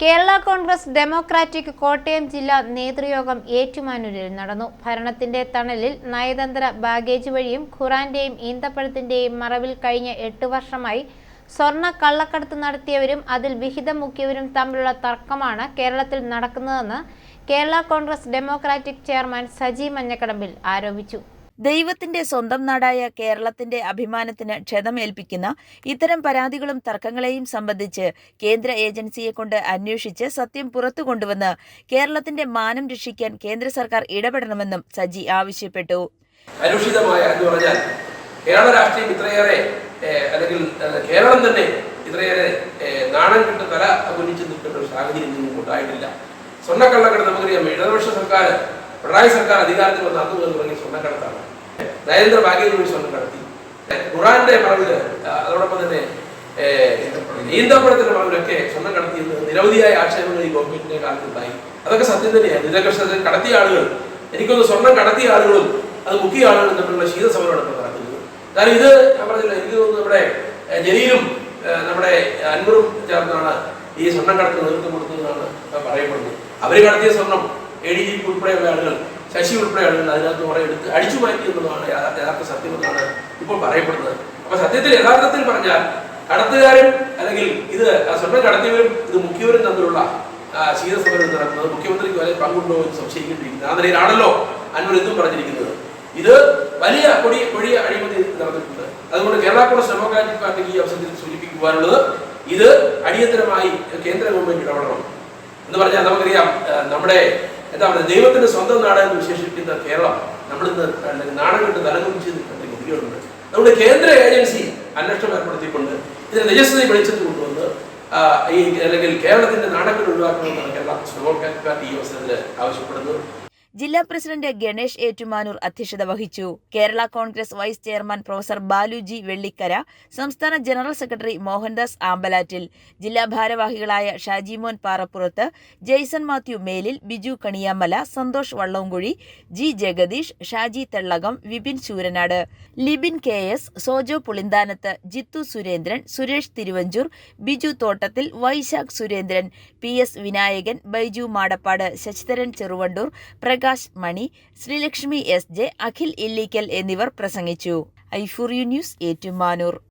Kerala Congress democratic Kottayam ജില്ലാ നേതൃയോഗം ഏറ്റുമാനൂരിൽ നടന്നു. ഭരണത്തിന്റെ തണലിൽ നയതന്ത്ര ബാഗേജ് വഴിയും ഖുറാന്റെയും ഈന്തപ്പഴത്തിന്റെയും മറവിൽ കഴിഞ്ഞ എട്ട് വർഷമായി സ്വർണ കള്ളക്കടത്ത് നടത്തിയവരും അതിൽ വിഹിതം മുക്കിയവരും തമ്മിലുള്ള തർക്കമാണ് കേരളത്തിൽ നടക്കുന്നതെന്ന് കേരള കോൺഗ്രസ് ഡെമോക്രാറ്റിക് ചെയർമാൻ സജി മഞ്ഞക്കടമ്പിൽ ആരോപിച്ചു. ദൈവത്തിന്റെ സ്വന്തം നാടായ കേരളത്തിന്റെ അഭിമാനത്തിന് ക്ഷതമേൽപ്പിക്കുന്ന ഇത്തരം പരാതികളും തർക്കങ്ങളെയും സംബന്ധിച്ച് കേന്ദ്ര ഏജൻസിയെ കൊണ്ട് അന്വേഷിച്ച് സത്യം പുറത്തു കൊണ്ടുവന്ന് കേരളത്തിന്റെ മാനം രക്ഷിക്കാൻ കേന്ദ്ര സർക്കാർ ഇടപെടണമെന്നും സജി ആവശ്യപ്പെട്ടു. പറഞ്ഞാൽ കേരള രാഷ്ട്രീയം ഇത്രയേറെ അല്ലെങ്കിൽ കേരളം തന്നെ ഇത്രയേറെ നാണം കെട്ട് തല കുനിച്ച് നിൽക്കേണ്ട ഒരു സാഹചര്യം ഉണ്ടായിട്ടില്ല. സ്വർണക്കള്ളക്കടത്ത് നമുക്കറിയാം ഇടതുപക്ഷ സർക്കാർ പിണറായി സർക്കാർ അധികാരത്തിൽ വന്ന അന്ന് തുടങ്ങി സ്വർണക്കടത്ത് നരേന്ദ്ര വഴി സ്വർണം കടത്തി. ഖുറാന്റെ മറവിൽ അതോടൊപ്പം തന്നെ ഈന്തപ്പഴത്തിന്റെ മറവിലൊക്കെ സ്വർണം കടത്തിയെന്ന് നിരവധിയായ ആക്ഷേപങ്ങൾ ഈ ഗവൺമെന്റിന്റെ കാലത്തുണ്ടായി. അതൊക്കെ സത്യം തന്നെയാണ്. നിരകർഷത്തിൽ കടത്തിയ ആളുകൾ എനിക്കൊന്ന് സ്വർണം കടത്തിയ ആളുകളും അത് മുക്കിയ ആളുകളും തമ്മിലുള്ള ശീത സമരമാണ് ഇപ്പോൾ നടക്കുന്നത്. കാരണം ഇത് ഞാൻ പറഞ്ഞില്ല എനിക്ക് തോന്നുന്നു നമ്മുടെ ജലീലും നമ്മുടെ അൻവറും ചേർന്നാണ് ഈ സ്വർണം കടത്തിന് നേതൃത്വം കൊടുക്കുന്നതാണ് പറയപ്പെടുന്നത്. അവർ കടത്തിയ സ്വർണം എ ഡി ജി പി ഉൾപ്പെടെയുള്ള ആളുകൾ ശശി ഉൾപ്പെടെ ആളുകൾ അതിനകത്ത് കുറെ എടുത്ത് അടിച്ചു മാറ്റി എന്നുള്ളതാണ് യഥാ- യഥാർത്ഥ സത്യം എന്നാണ് ഇപ്പോൾ പറയപ്പെടുന്നത്. അപ്പൊ സത്യത്തിൽ യഥാർത്ഥത്തിൽ പറഞ്ഞാൽ കടത്തുകാരും അല്ലെങ്കിൽ ഇത് സ്വർണം കടത്തിയവരും ഇത് മുഖ്യവരും തമ്മിലുള്ള ശീതസമരം നടക്കുന്നത് മുഖ്യമന്ത്രിക്ക് വരെ പങ്കുണ്ടോ എന്ന് സംശയിക്കേണ്ടിയിരിക്കുന്നത് ആ നിലയിലാണല്ലോ അൻവർ എന്നും പറഞ്ഞിരിക്കുന്നത്. ഇത് വലിയ കൊടിയ കൊടിയ അഴിമതി നടന്നിട്ടുണ്ട്. അതുകൊണ്ട് കേരള കോൺഗ്രസ് ഡെമോക്രാറ്റിക് പാർട്ടിക്ക് ഈ അവസരത്തിൽ സൂചിപ്പിക്കുവാനുള്ളത് ഇത് അടിയന്തരമായി കേന്ദ്ര ഗവൺമെന്റ് ഇടപെടണം. എന്ന് പറഞ്ഞാൽ നമുക്കറിയാം നമ്മുടെ എന്താ പറയുക ദൈവത്തിന്റെ സ്വന്തം നാട് എന്ന് വിശേഷിപ്പിക്കുന്ന കേരളം നമ്മളിന്ന് നാണം കെട്ട് തലകുറിച്ച് നിൽക്കുന്ന ഗതികളുണ്ട് നമ്മുടെ കേന്ദ്ര ഏജൻസി അന്വേഷണം ഏർപ്പെടുത്തിക്കൊണ്ട് ഇതിനെ നിജസ്ഥതയെ വെളിച്ചത്തിൽ കൊണ്ടുവന്ന് ഈ അല്ലെങ്കിൽ കേരളത്തിന്റെ നാണക്കെട്ട് ഒഴിവാക്കണമെന്നാണ് കേരള ഡെമോക്രാറ്റിക് പാർട്ടി ഈ അവസരത്തിൽ ആവശ്യപ്പെടുന്നത് ജില്ലാ പ്രസിഡന്റ് ഗണേഷ് ഏറ്റുമാനൂർ അധ്യക്ഷത വഹിച്ചു. Kerala Congress vice chairman professor Baluji Vellikkara സംസ്ഥാന ജനറൽ സെക്രട്ടറി മോഹൻദാസ് ആമ്പലാറ്റിൽ ജില്ലാ ഭാരവാഹികളായ Shajimon Parappurath Jaison Mathew Melil Biju Kaniyamala Santhosh Vallavumkuzhi G Jagadeesh Shaji Thellakom Vipin Sooranad Libin K S Sojo Pulinthanath Jithu Surendran Suresh Thiruvanchoor Biju Thottathil Vaisakh Surendran P S Vinayakan Baiju Madappad Sasidharan Cheruvandoor Mani Sreelakshmi S J Akhil Illickal എന്നിവർ പ്രസംഗിച്ചു. ഐഫുറിയു news Ettumanoor.